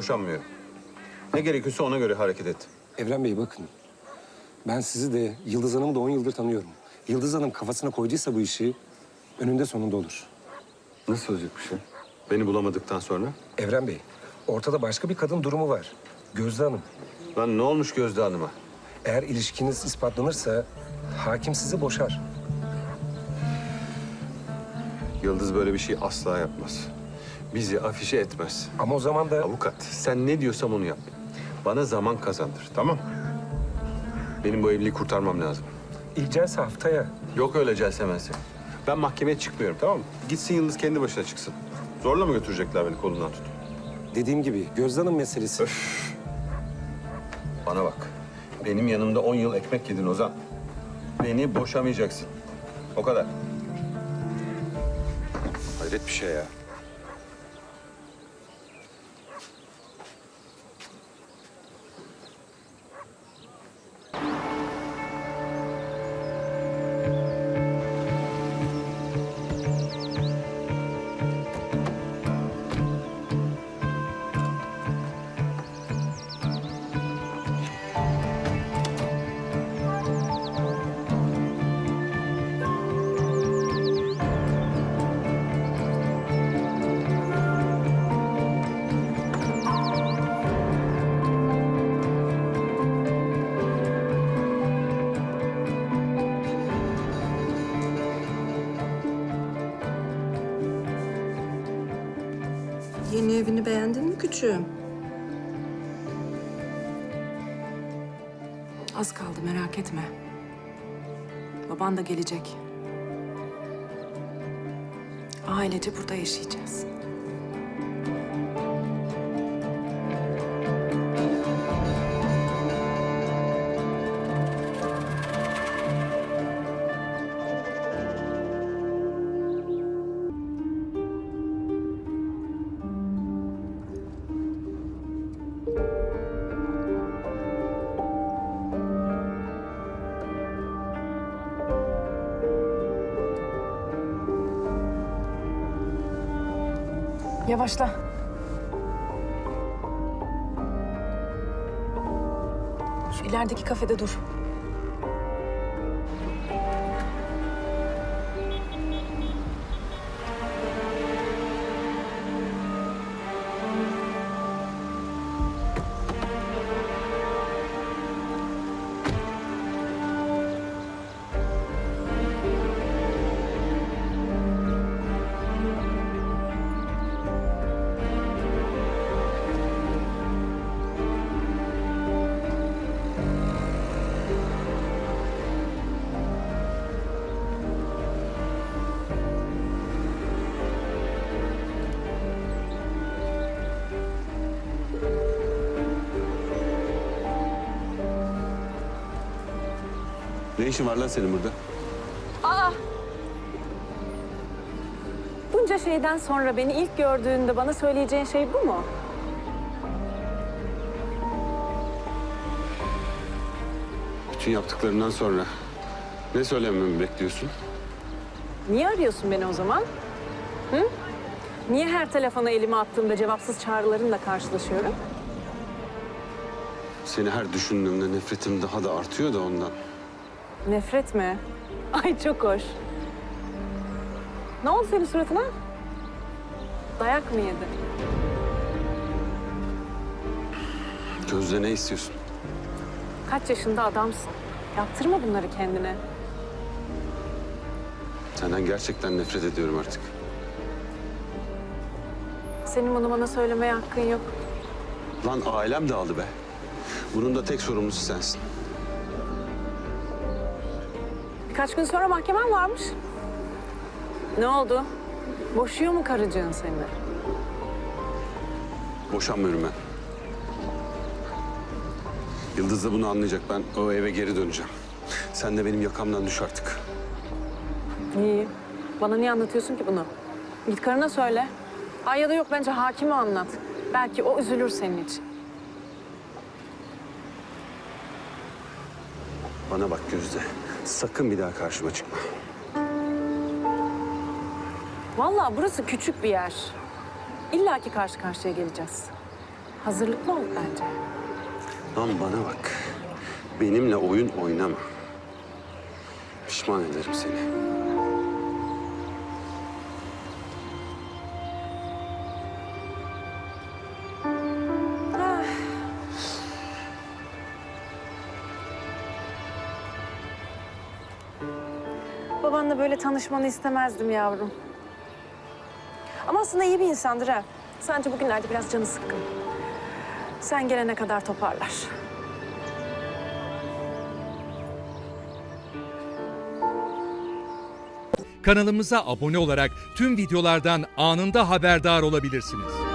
Boşanmıyor. Ne gerekiyorsa ona göre hareket et. Evren Bey bakın. Ben sizi de Yıldız Hanım'ı da 10 yıldır tanıyorum. Yıldız Hanım kafasına koyduysa bu işi önünde sonunda olur. Nasıl olacak bir şey? Beni bulamadıktan sonra? Evren Bey, ortada başka bir kadın durumu var. Gözde Hanım. Lan ne olmuş Gözde Hanım'a? Eğer ilişkiniz ispatlanırsa hakim sizi boşar. Yıldız böyle bir şey asla yapmaz. Bizi afişe etmez. Ama o zaman da Avukat, sen ne diyorsam onu yap. Bana zaman kazandır, tamam? Benim bu evliliği kurtarmam lazım. ilk celse haftaya. Yok öyle celsemense. Ben mahkemeye çıkmıyorum, tamam mı? Gitsin Yıldız kendi başına çıksın. Zorla mı götürecekler beni kolundan tutup? Dediğim gibi Gözde Hanım meselesi. Bana bak. Benim yanımda on yıl ekmek yedin Ozan. Beni boşamayacaksın. O kadar. Hayret bir şey ya. Yeni evini beğendin mi küçüğüm? Az kaldı merak etme. Baban da gelecek. Ailece burada yaşayacağız. Yavaşla. Şu ilerideki kafede dur. Ne işin var lan senin burada? Bunca şeyden sonra beni ilk gördüğünde bana söyleyeceğin şey bu mu? Bütün yaptıklarından sonra ne söylememi bekliyorsun? Niye arıyorsun beni o zaman? Hı? Niye her telefona elime attığımda cevapsız çağrılarınla karşılaşıyorum? Seni her düşündüğümde nefretim daha da artıyor da ondan. Nefret mi? Ay çok hoş. Ne oldu senin suratına? Dayak mı yedin? Gözde ne istiyorsun? Kaç yaşında adamsın? Yaptırma bunları kendine. Senden gerçekten nefret ediyorum artık. Senin bunu bana söylemeye hakkın yok. Lan ailem dağıldı be. Bunun da tek sorumlusu sensin. Birkaç gün sonra mahkemen varmış. Ne oldu? Boşuyor mu karıcığın seni? Boşanmıyorum ben. Yıldız da bunu anlayacak. Ben o eve geri döneceğim. Sen de benim yakamdan düş artık. İyi. Bana niye anlatıyorsun ki bunu? Git karına söyle. Ay ya da yok bence hakime anlat. Belki o üzülür senin için. Bana bak Gözde. Sakın bir daha karşıma çıkma. Vallahi burası küçük bir yer. İlla ki karşı karşıya geleceğiz. Hazırlıklı ol bence. Lan bana bak. Benimle oyun oynama. Pişman ederim seni. Babanla böyle tanışmanı istemezdim yavrum. Ama aslında iyi bir insandır ha. Sadece bugünlerde biraz canı sıkkın. Sen gelene kadar toparlar. Kanalımıza abone olarak tüm videolardan anında haberdar olabilirsiniz.